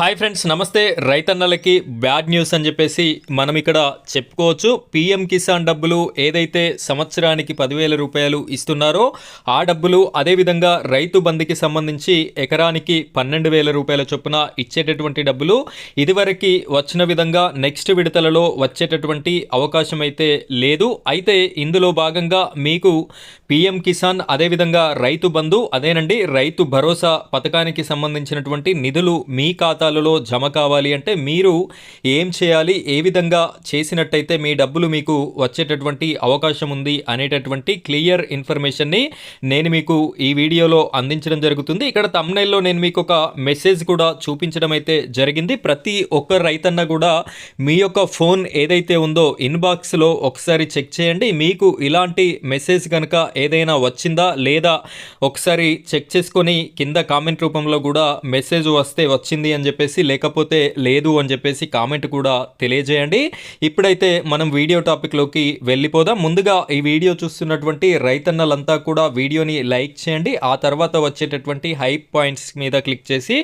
Hi friends నమస్తే. రైతన్నలకి bad news అని చెప్పేసి మనం ఇక్కడ చెప్పుకోవచ్చు. పిఎం కిసాన్ డబ్బులు ఏదైతే సంవత్సరానికి పదివేల రూపాయలు ఇస్తున్నారో ఆ డబ్బులు అదేవిధంగా రైతు బంధుకి సంబంధించి ఎకరానికి పన్నెండు వేల రూపాయల చొప్పున ఇచ్చేటటువంటి డబ్బులు. ఇదివరకు వచ్చిన విధంగా నెక్స్ట్ విడతలలో వచ్చేటటువంటి అవకాశం అయితే లేదు. అయితే ఇందులో భాగంగా మీకు పిఎం కిసాన్ అదేవిధంగా రైతు బంధు అదేనండి రైతు భరోసా పథకానికి సంబంధించినటువంటి నిధులు మీ ఖాతా ఖాతాలలో జమ కావాలి అంటే మీరు ఏం చేయాలి? ఏ విధంగా చేసినట్టయితే మీ డబ్బులు మీకు వచ్చేటటువంటి అవకాశం ఉంది అనేటటువంటి క్లియర్ ఇన్ఫర్మేషన్ని నేను మీకు ఈ వీడియోలో అందించడం జరుగుతుంది. ఇక్కడ తమ్నైల్లో నేను మీకు ఒక మెసేజ్ కూడా చూపించడం అయితే జరిగింది. ప్రతి ఒక్క రైతన్న కూడా మీ యొక్క ఫోన్ ఏదైతే ఉందో ఇన్బాక్స్లో ఒకసారి చెక్ చేయండి. మీకు ఇలాంటి మెసేజ్ కనుక ఏదైనా వచ్చిందా లేదా ఒకసారి చెక్ చేసుకొని కింద కామెంట్ రూపంలో కూడా మెసేజ్ వస్తే వచ్చింది అని చెప్పేసి లేకపోతే లేదు అని చెప్పేసి కామెంట్ కూడా తెలియజేయండి. ఇప్పుడైతే మనం వీడియో టాపిక్లోకి వెళ్ళిపోదాం. ముందుగా ఈ వీడియో చూస్తున్నటువంటి రైతన్నలంతా కూడా వీడియోని లైక్ చేయండి. ఆ తర్వాత వచ్చేటటువంటి హైప్ పాయింట్స్ మీద క్లిక్ చేసి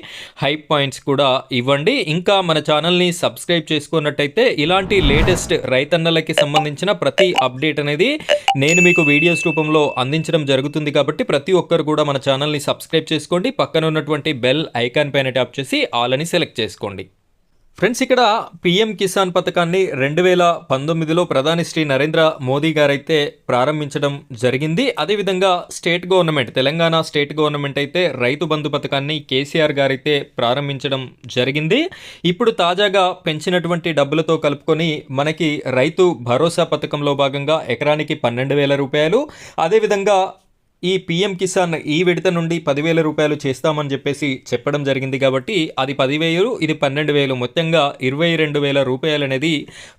హైప్ పాయింట్స్ కూడా ఇవ్వండి. ఇంకా మన ఛానల్ని సబ్స్క్రైబ్ చేసుకున్నట్టయితే ఇలాంటి లేటెస్ట్ రైతన్నలకి సంబంధించిన ప్రతి అప్డేట్ అనేది నేను మీకు వీడియోస్ రూపంలో అందించడం జరుగుతుంది కాబట్టి ప్రతి ఒక్కరు కూడా మన ఛానల్ని సబ్స్క్రైబ్ చేసుకోండి. పక్కన ఉన్నటువంటి బెల్ ఐకాన్ పైన ట్యాప్ చేసి ఆల్ అని సెలెక్ట్ చేసుకోండి. ఫ్రెండ్స్ ఇక్కడ పిఎం కిసాన్ పథకాన్ని రెండు వేల పంతొమ్మిదిలో ప్రధాని శ్రీ నరేంద్ర మోదీ గారైతే ప్రారంభించడం జరిగింది. అదేవిధంగా state government Telangana state government అయితే రైతు బంధు పథకాన్ని కేసీఆర్ గారైతే ప్రారంభించడం జరిగింది. ఇప్పుడు తాజాగా పెంచినటువంటి డబ్బులతో కలుపుకొని మనకి రైతు భరోసా పథకంలో భాగంగా ఎకరానికి పన్నెండు వేల రూపాయలు. అదేవిధంగా ఈ పిఎం కిసాన్ ఈ విడత నుండి పదివేల రూపాయలు చేస్తామని చెప్పేసి చెప్పడం జరిగింది కాబట్టి అది పదివేలు ఇది పన్నెండు వేలు మొత్తంగా ఇరవై రెండు వేల రూపాయలు అనేది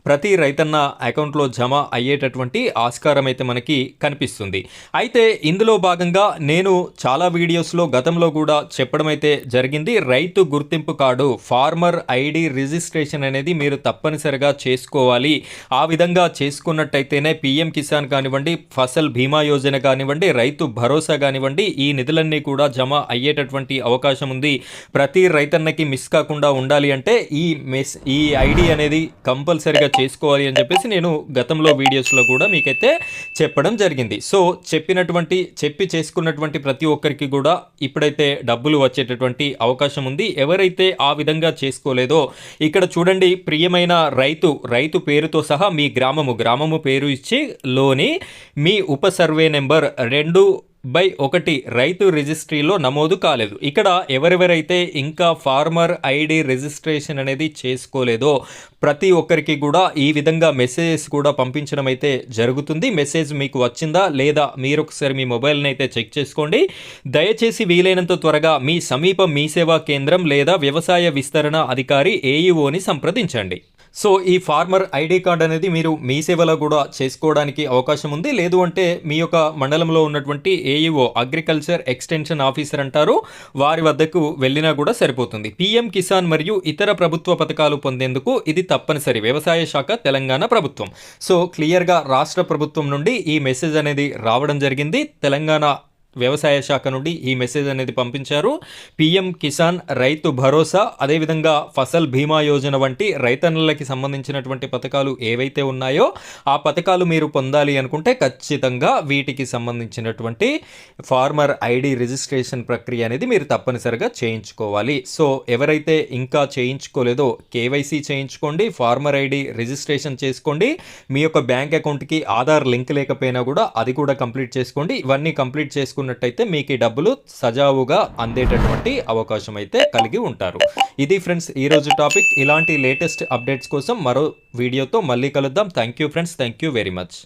ప్రతి రైతన్న అకౌంట్లో జమ అయ్యేటటువంటి ఆస్కారం అయితే మనకి కనిపిస్తుంది. అయితే ఇందులో భాగంగా నేను చాలా వీడియోస్లో గతంలో కూడా చెప్పడం అయితే జరిగింది. రైతు గుర్తింపు కార్డు ఫార్మర్ ఐడి రిజిస్ట్రేషన్ అనేది మీరు తప్పనిసరిగా చేసుకోవాలి. ఆ విధంగా చేసుకున్నట్టయితేనే పిఎం కిసాన్ కానివ్వండి ఫసల్ బీమా యోజన కానివ్వండి రైతు భరోసా కానివ్వండి ఈ నిధులన్నీ కూడా జమ అయ్యేటటువంటి అవకాశం ఉంది. ప్రతి రైతన్నకి మిస్ కాకుండా ఉండాలి అంటే ఈ మిస్ ఈ ఐడి అనేది కంపల్సరిగా చేసుకోవాలి అని చెప్పేసి నేను గతంలో వీడియోస్లో కూడా మీకైతే చెప్పడం జరిగింది. సో చెప్పినటువంటి చెప్పి చేసుకున్నటువంటి ప్రతి ఒక్కరికి కూడా ఇప్పుడైతే డబ్బులు వచ్చేటటువంటి అవకాశం ఉంది. ఎవరైతే ఆ విధంగా చేసుకోలేదో ఇక్కడ చూడండి ప్రియమైన రైతు రైతు పేరుతో సహా మీ గ్రామము గ్రామము పేరు ఇచ్చి లోని మీ ఉప సర్వే నెంబర్ రెండు బై ఒకటి రైతు రిజిస్ట్రీలో నమోదు కాలేదు. ఇక్కడ ఎవరెవరైతే ఇంకా ఫార్మర్ ఐడి రిజిస్ట్రేషన్ అనేది చేసుకోలేదో ప్రతి ఒక్కరికి కూడా ఈ విధంగా మెసేజెస్ కూడా పంపించడం అయితే జరుగుతుంది. మెసేజ్ మీకు వచ్చిందా లేదా మీరు ఒకసారి మీ మొబైల్ని అయితే చెక్ చేసుకోండి. దయచేసి వీలైనంత త్వరగా మీ సమీప మీ సేవా కేంద్రం లేదా వ్యవసాయ విస్తరణ అధికారి ఏఈఓని సంప్రదించండి. సో ఈ ఫార్మర్ ఐడి కార్డ్ అనేది మీరు మీ సేవలో కూడా చేసుకోవడానికి అవకాశం ఉంది. లేదు అంటే మీ యొక్క మండలంలో ఉన్నటువంటి ఏఈఓ అగ్రికల్చర్ ఎక్స్టెన్షన్ ఆఫీసర్ అంటారు. వారి వద్దకు వెళ్ళినా కూడా సరిపోతుంది. పిఎం కిసాన్ మరియు ఇతర ప్రభుత్వ పథకాలు పొందేందుకు ఇది తప్పనిసరి. వ్యవసాయ శాఖ తెలంగాణ ప్రభుత్వం. సో క్లియర్గా రాష్ట్ర ప్రభుత్వం నుండి ఈ మెసేజ్ అనేది రావడం జరిగింది. తెలంగాణ వ్యవసాయ శాఖ నుండి ఈ మెసేజ్ అనేది పంపించారు. పిఎం కిసాన్ రైతు భరోసా అదేవిధంగా ఫసల్ బీమా యోజన వంటి రైతన్నులకి సంబంధించినటువంటి పథకాలు ఏవైతే ఉన్నాయో ఆ పథకాలు మీరు పొందాలి అనుకుంటే ఖచ్చితంగా వీటికి సంబంధించినటువంటి ఫార్మర్ ఐడి రిజిస్ట్రేషన్ ప్రక్రియ అనేది మీరు తప్పనిసరిగా చేయించుకోవాలి. సో ఎవరైతే ఇంకా చేయించుకోలేదో కేవైసీ చేయించుకోండి ఫార్మర్ ఐడి రిజిస్ట్రేషన్ చేసుకోండి మీ యొక్క బ్యాంక్ అకౌంట్కి ఆధార్ లింక్ లేకపోయినా కూడా అది కూడా కంప్లీట్ చేసుకోండి. ఇవన్నీ కంప్లీట్ చేసుకున్న ఉన్నట్టయితే మీకు ఈ డబ్బులు సజావుగా అందేటటువంటి అవకాశం అయితే కలిగి ఉంటారు. ఇది ఫ్రెండ్స్ ఈరోజు టాపిక్. ఇలాంటి లేటెస్ట్ అప్డేట్స్ కోసం మరో వీడియోతో మళ్ళీ కలుద్దాం. Thank you friends. Thank you very much.